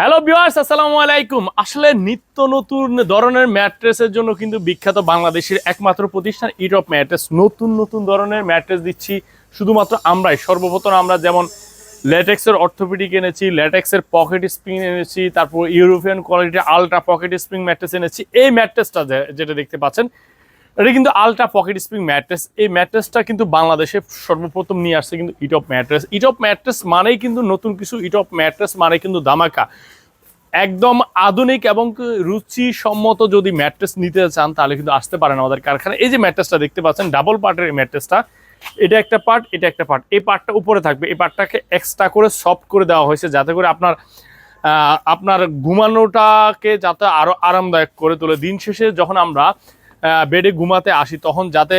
Hello বিওয়ার্স আসসালামু আলাইকুম। আসলে নিত্য নতুন ধরনের ম্যাট্রেসের জন্য কিন্তু বিখ্যাত বাংলাদেশের একমাত্র প্রতিষ্ঠান ইটপ ম্যাট্রেস নতুন নতুন ধরনের ম্যাট্রেস দিচ্ছি, শুধুমাত্র আমরাই। সর্বপ্রথম আমরা যেমন ল্যাটেক্সের অর্থোপেডিক এনেছি, ল্যাটেক্সের পকেট স্প্রিং এনেছি, তারপর ইউরোপিয়ান কোয়ালিটির আলট্রা পকেট স্প্রিং ম্যাট্রেস এনেছি। এই ম্যাট্রেসটা যেটা দেখতে পাচ্ছেন এটা কিন্তু আলট্রা পকেট স্প্রিং ম্যাট্রেস এই ম্যাট্রেসটা কিন্তু বাংলাদেশে সর্বপ্রথম নিয়ে আসছে কিন্তু ইটপ ম্যাট্রেস ইটপ ম্যাট্রেস মানেই কিন্তু নতুন কিছু ইটপ ম্যাট্রেস মানে কিন্তু দামাকা একদম আধুনিক এবং রুচিসম্মত যদি ম্যাট্রেস নিতে চান, তাহলে কিন্তু আসতে পারেন আমাদের কারখানায়। এই যে ম্যাট্রেসটা দেখতে পাচ্ছেন ডাবল পার্টের এই ম্যাট্রেসটা এটা একটা পার্ট এটা একটা পার্ট এই পার্টটা উপরে থাকবে। এই পার্টটাকে এক্সট্রা করে সফট করে দেওয়া হয়েছে যাতে করে আপনার আপনার ঘুমানোটাকে যাতে আরও আরামদায়ক করে তোলে। দিন শেষে যখন আমরা বেডে ঘুমাতে আসি, তখন যাতে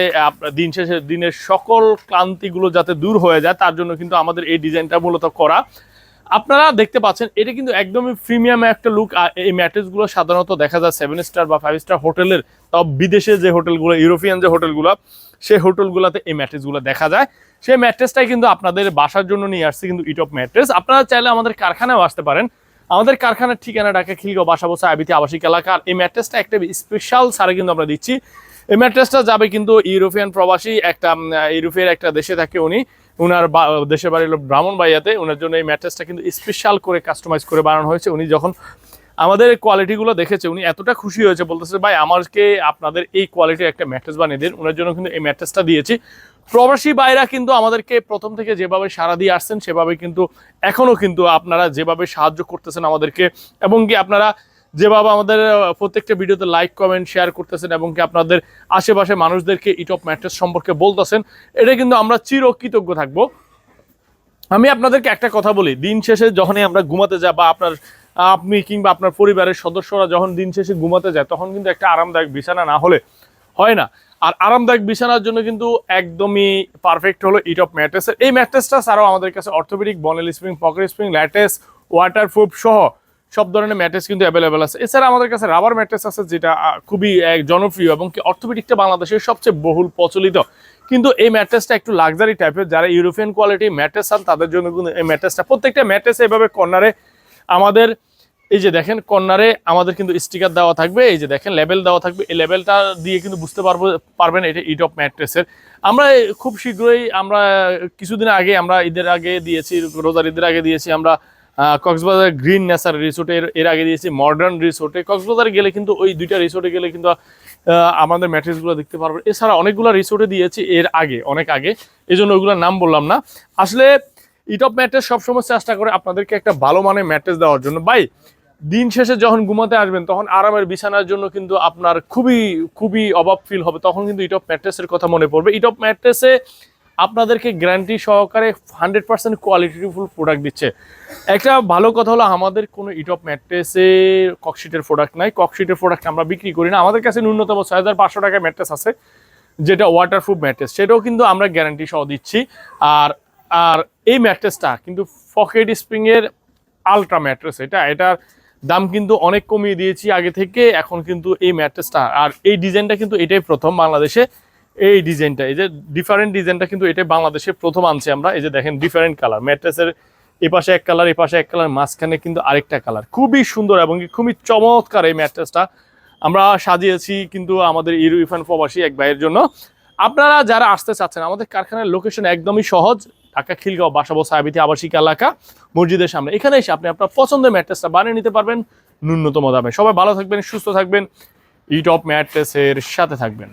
দিন শেষে দিনের সকল ক্লান্তিগুলো যাতে দূর হয়ে যায়, তার জন্য কিন্তু আমাদের এই ডিজাইনটা মূলত করা। আপনারা দেখতে পাচ্ছেন, এটা কিন্তু একদমই প্রিমিয়াম একটা লুক, আর এই ম্যাট্রেসগুলো সাধারণত দেখা যায় সেভেন স্টার বা ফাইভ স্টার হোটেলের তাও বিদেশে যে হোটেলগুলো, ইউরোপিয়ান যে হোটেলগুলো সেই হোটেলগুলোতে এই ম্যাট্রেসগুলো দেখা যায়। সেই ম্যাট্রেসটাই কিন্তু আপনাদের বাসার জন্য নিয়ে আসছে কিন্তু ইটপ ম্যাট্রেস আপনারা চাইলে আমাদের কারখানায় আসতে পারেন। আমাদের কারখানার ঠিকানা ঢাকা খিলগাঁও বাসা বসা আবিতি আবাসিক এলাকা। এই ম্যাট্রেসটা একটা স্পেশাল সারা কিন্তু আমরা দিচ্ছি। এই ম্যাট্রেসটা যাবে কিন্তু ইউরোপিয়ান প্রবাসী, একটা ইউরোপের একটা দেশে থাকে উনি। উনার দেশের বাড়ি ব্রাহ্মণ বাইয়াতে ওনার জন্য এই ম্যাট্রেসটা কিন্তু স্পেশাল করে কাস্টমাইজ করে বানানো হয়েছে। উনি যখন আমাদের কোয়ালিটিগুলো দেখেছে, উনি এতটা খুশি হয়েছে, বলতেছে, ভাই আমাকে আপনাদের এই কোয়ালিটির একটা ম্যাট্রেস বানিয়ে দিন। ওনার জন্য কিন্তু এই ম্যাট্রেসটা দিয়েছি। প্রবাসী বাইরা কিন্তু আমাদেরকে প্রথম থেকে যেভাবে সারা দিয়ে আসছেন, সেভাবে কিন্তু এখনও কিন্তু আপনারা যেভাবে সাহায্য করতেছেন আমাদেরকে এবং কি আপনারা যেভাবে আমাদের প্রত্যেকটা ভিডিওতে লাইক কমেন্ট শেয়ার করতেছেন এবং কি আপনাদের আশেপাশে মানুষদেরকে ইটপ ম্যাট্রেস সম্পর্কে বলতেছেন, এটা কিন্তু আমরা চিরকৃতজ্ঞ থাকব। আমি আপনাদেরকে একটা কথা বলি, দিন শেষে যখনই আমরা ঘুমাতে যাই বা আপনার আপনি কিংবা আপনার পরিবারের সদস্যরা যখন দিন শেষে ঘুমাতে যায়, তখন কিন্তু একটা আরামদায়ক বিছানা না হলে হয় না। আর আরামদায়ক বিছানার জন্য কিন্তু একদমই পারফেক্ট হলো ইট অফ ম্যাট্রেসের এই ম্যাট্রেসটা ছাড়াও আমাদের কাছে orthopaedic bonnell spring pocket spring latex waterproof সহ সব ধরনের ম্যাট্রেস কিন্তু অ্যাভেলেবেল আছে। এছাড়া আমাদের কাছে রাবার ম্যাট্রেস আছে যেটা খুবই জনপ্রিয় এবং কি অর্থোপেডিকটা বাংলাদেশের সবচেয়ে বহুল প্রচলিত। কিন্তু এই ম্যাট্রেসটা একটু লাক্সারি টাইপের যারা ইউরোপিয়ান কোয়ালিটি ম্যাট্রেস চান, তাদের জন্য কিন্তু এই ম্যাট্রেসটা প্রত্যেকটা ম্যাট্রেস এভাবে কর্নারে আমাদের এই যে দেখেন, কর্নারে আমাদের কিন্তু স্টিকার দেওয়া থাকবে। এই যে দেখেন লেবেল দেওয়া থাকবে। এই লেবেলটা দিয়ে কিন্তু বুঝতে পারব, পারবেন এটা ইট অফ ম্যাট্রেসের আমরা খুব শীঘ্রই আমরা কিছুদিন আগে আমরা ঈদের আগে দিয়েছি, রোজার ঈদের আগে দিয়েছি আমরা কক্সবাজার গ্রিন নেচার রিসোর্টে এর আগে দিয়েছি মডার্ন রিসোর্টে কক্সবাজারে গেলে কিন্তু ওই দুইটা রিসোর্টে গেলে কিন্তু আমাদের ম্যাট্রেসগুলো দেখতে পারবেন। এছাড়া অনেকগুলো রিসোর্টে দিয়েছি এর আগে, অনেক আগে। এই জন্য ওইগুলোর নাম বললাম না। আসলে ইট অফ ম্যাট্রেস সবসময় চেষ্টা করে আপনাদেরকে একটা ভালো মানের ম্যাট্রেস দেওয়ার জন্য। ভাই দিন শেষে যখন ঘুমাতে আসবেন, তখন আরামের বিছানার জন্য কিন্তু আপনার খুবই খুবই অভাব ফিল হবে। তখন কিন্তু ইটপ ম্যাট্রেসের কথা মনে পড়বে। ইটপ ম্যাট্রেসে আপনাদেরকে গ্যারান্টি সহকারে হান্ড্রেড পার্সেন্ট কোয়ালিটিফুল প্রোডাক্ট দিচ্ছে। একটা ভালো কথা হলো, আমাদের কোনো ইটপ ম্যাট্রেসে ককশিটের প্রোডাক্ট নাই। ককশিটের প্রোডাক্ট আমরা বিক্রি করি না। আমাদের কাছে ন্যূনতম ছয় হাজার পাঁচশো টাকায় ম্যাট্রেস আছে, যেটা ওয়াটারপ্রুফ ম্যাট্রেস সেটাও কিন্তু আমরা গ্যারান্টি সহ দিচ্ছি। আর আর এই ম্যাট্রেসটা কিন্তু পকেট স্প্রিংয়ের আলট্রা ম্যাট্রেস এটা এটার দাম কিন্তু অনেক কমিয়ে দিয়েছি আগে থেকে, এখন কিন্তু এই ম্যাট্রেসটা আর এই ডিজাইনটা কিন্তু এটাই প্রথম বাংলাদেশে, এই ডিজাইনটা, এই যে ডিফারেন্ট ডিজাইনটা কিন্তু এটাই বাংলাদেশে প্রথম আনছি আমরা। এই যে দেখেন ডিফারেন্ট কালার ম্যাট্রেসের এপাশে এক কালার এপাশে এক কালার মাঝখানে কিন্তু আরেকটা কালার খুবই সুন্দর এবং খুবই চমৎকার এই ম্যাট্রেসটা। আমরা সাজিয়েছি কিন্তু আমাদের ইরুইফান প্রবাসী এক ভাইয়ের জন্য। আপনারা যারা আসতে চাচ্ছেন, আমাদের কারখানার লোকেশন একদমই সহজ। ঢাকা, খিলগাঁও, বাসাবো সাহাবিতি আবাসিক এলাকা, মসজিদের সামনে। এখানে এসে আপনি আপনার পছন্দের ম্যাট্রেসটা বানিয়ে নিতে পারবেন ন্যূনতম দামে। সবাই ভালো থাকবেন, সুস্থ থাকবেন। ইট অফ ম্যাট্রেসের সাথে থাকবেন।